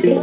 ওরে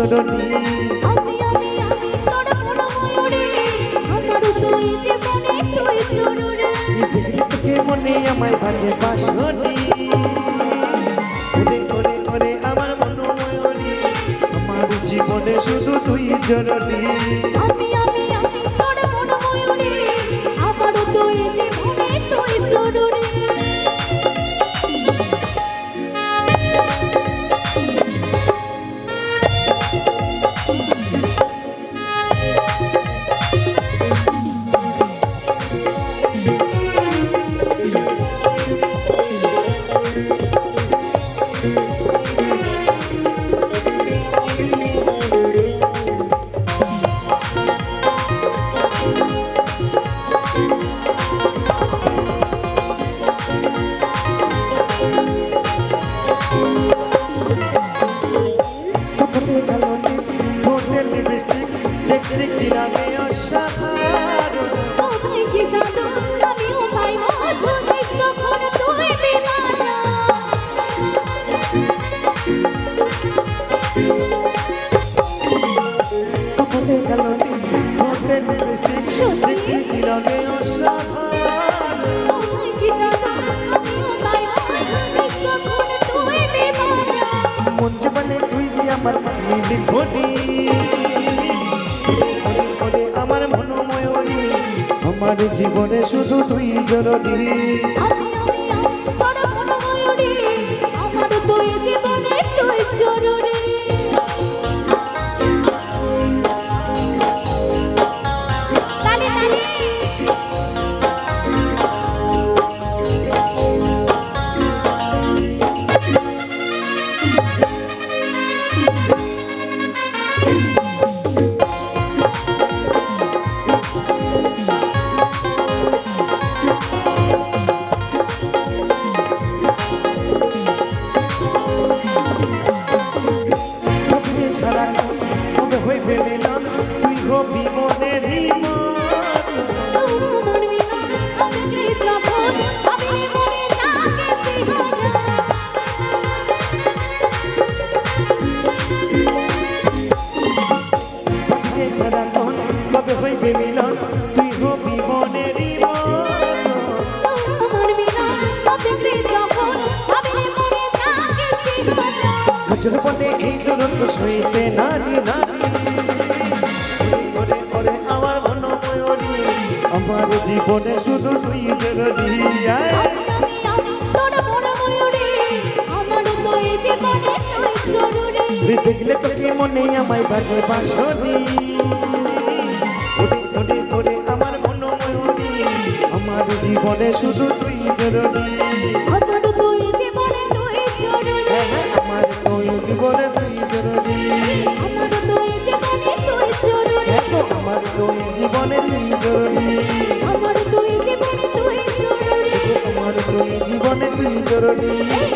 জরুরি আমি আমি আমি তোর মন ময়ূরে আমার তুই জীবনে তুই চরুরে দেখলে তোকে মনে আমায় বাজে বাসনি। ওরে ওরে আমার মনোময়ূরী আমার জীবনে শুধু তুই জরুরি আমি আমি আমি তোর মন ময়ূরে আমার তুই জীবনে তুই চরুরে ঠোঁটে আমিও ভাই মধু নিঃসখন তুই বিমানা মন জীবনে তুই যে আমার নীলি ঘটি আমার জীবনে শুধু তুই জরুরি আমি রে যখন আমি মনে জাগে সিহারা আচল পথে এই দূরত্ব সইতে নারী নারী জীবনে শুধু তুই জরুরি। দেখলে তোকে মনে আমায় বাজে বাসনি। ওরে ওরে ওরে আমার জীবনে শুধু তুই জরুরি। আমার তুই জীবনে তুই চরুরে হ্যাঁ, হ্যাঁ, আমার তুই জীবনে তুই জরুরি। আমার তুই জীবনে তুই চরুরে হ্যাঁ আমার জীবনে তুই জীবনে